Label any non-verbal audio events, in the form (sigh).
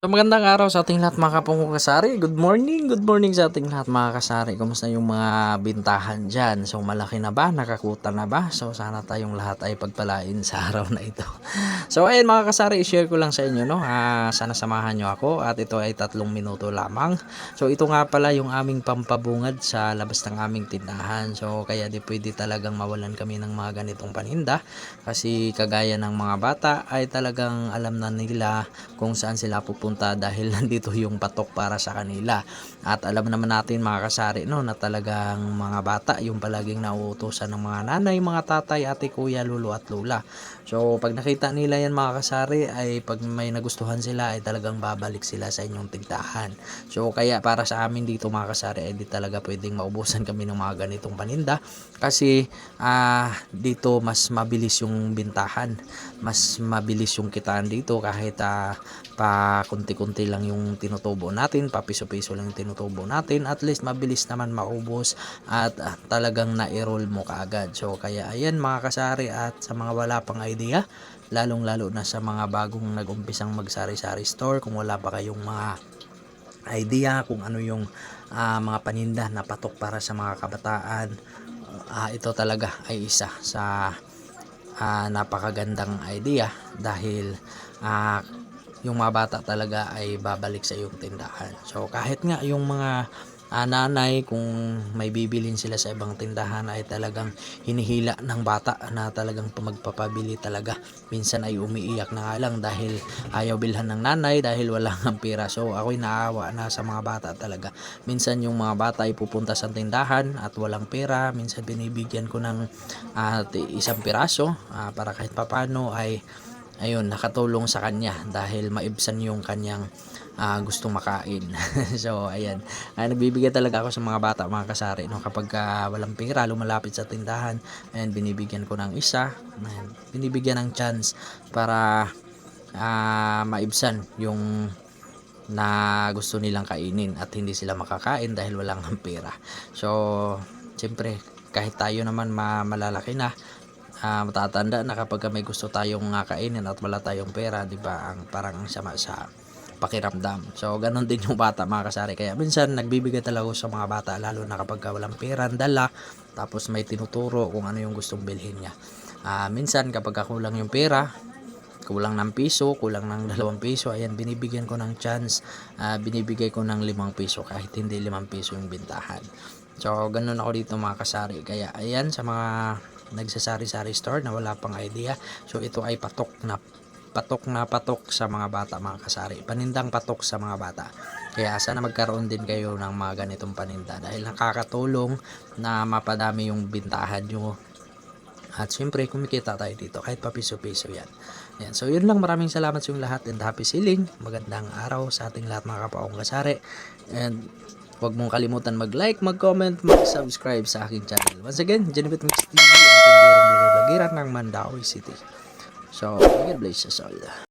So magandang araw sa ating lahat mga kapong. Good morning, good morning sa ating lahat mga kasari. Kumusta yung mga bintahan dyan? So malaki na ba? Nakakuta na ba? So sana tayong lahat ay pagpalain sa (laughs) araw na ito. So ayun mga kasari, i-share ko lang sa inyo no. Ah, sana samahan nyo ako at ito ay tatlong minuto lamang. So ito nga pala yung aming pampabungad sa labas ng aming tindahan. So kaya di pwede talagang mawalan kami ng mga ganitong paninda kasi kagaya ng mga bata ay talagang alam na nila kung saan sila pupunta (laughs) dahil nandito yung patok para sa kanila. At alam naman natin mga kasari no na talagang mga bata yung palaging nauutosan ng mga nanay, mga tatay, ate, kuya, lolo at lola. So pag nakita nila yan mga kasari ay pag may nagustuhan sila ay talagang babalik sila sa inyong tindahan. So kaya para sa amin dito mga kasari ay di talaga pwedeng maubusan kami ng mga ganitong paninda kasi ah dito mas mabilis yung bintahan, mas mabilis yung kitaan dito kahit ah, pa kunti-kunti lang yung tinutubo natin, pa piso-piso lang yung tinutubo natin, at least mabilis naman maubos at ah, talagang na-roll mo kaagad. So kaya ayan mga kasari at sa mga wala pang idea, lalong lalo na sa mga bagong nag-umpisang magsari-sari store kung wala pa kayong mga idea kung ano yung ah, mga paninda na patok para sa mga kabataan ah, ito talaga ay isa sa ah, napakagandang idea dahil ah, yung mga bata talaga ay babalik sa iyong tindahan. So kahit nga yung mga ah, nanay kung may bibilin sila sa ibang tindahan ay talagang hinihila ng bata na talagang magpapabili talaga. Minsan ay umiiyak na nga lang dahil ayaw bilhan ng nanay dahil wala (laughs) ng pera. So ako'y naawa na sa mga bata talaga. Minsan yung mga bata ay pupunta sa tindahan at walang pera. Minsan binibigyan ko ng ti- isang piraso ah, para kahit papano ay ayun nakatulong sa kanya dahil maibsan yung kanyang ah, gustong makain. (laughs) So ayan. Ah, nagbibigay talaga ako sa mga bata mga kasari no? Kapag ah, walang pera lumalapit sa tindahan and binibigyan ko ng isa ayan, binibigyan ng chance para ah, maibsan yung na gusto nilang kainin at hindi sila makakain dahil walang (laughs) pera. So siyempre kahit tayo naman ma- malalaki na ah, matatanda na kapag may gusto tayong nga kainin at wala tayong pera, 'di ba? Ang parang ang sama sa pakiramdam. So, ganun din yung bata mga kasari. Kaya minsan nagbibigay talaga sa mga bata lalo na kapag walang pera, ang dala, tapos may tinuturo kung ano yung gustong bilhin niya. Ah, minsan kapag kulang yung pera, kulang ng piso, kulang ng dalawang piso, ayan, binibigyan ko ng chance, ah, binibigay ko ng limang piso kahit hindi limang piso yung bintahan. So, ganun ako dito mga kasari. Kaya, ayan, sa mga nagsasari-sari store na wala pang idea. So, ito ay patok na patok na patok sa mga bata mga kasari. Panindang patok sa mga bata. Kaya sana magkaroon din kayo ng mga ganitong paninda dahil nakakatulong na mapadami yung bintahan nyo at syempre, kumikita tayo dito kahit pa piso-piso yan. yan. So, yun lang. Maraming salamat sa inyong lahat and happy selling. Magandang araw sa ating lahat mga kapaong kasari. And huwag mong kalimutan mag-like, mag-comment, mag-subscribe sa aking channel. Once again, Genevieve Mix TV, ang tindirong vlogger ng Mandawi City. So, God bless us all.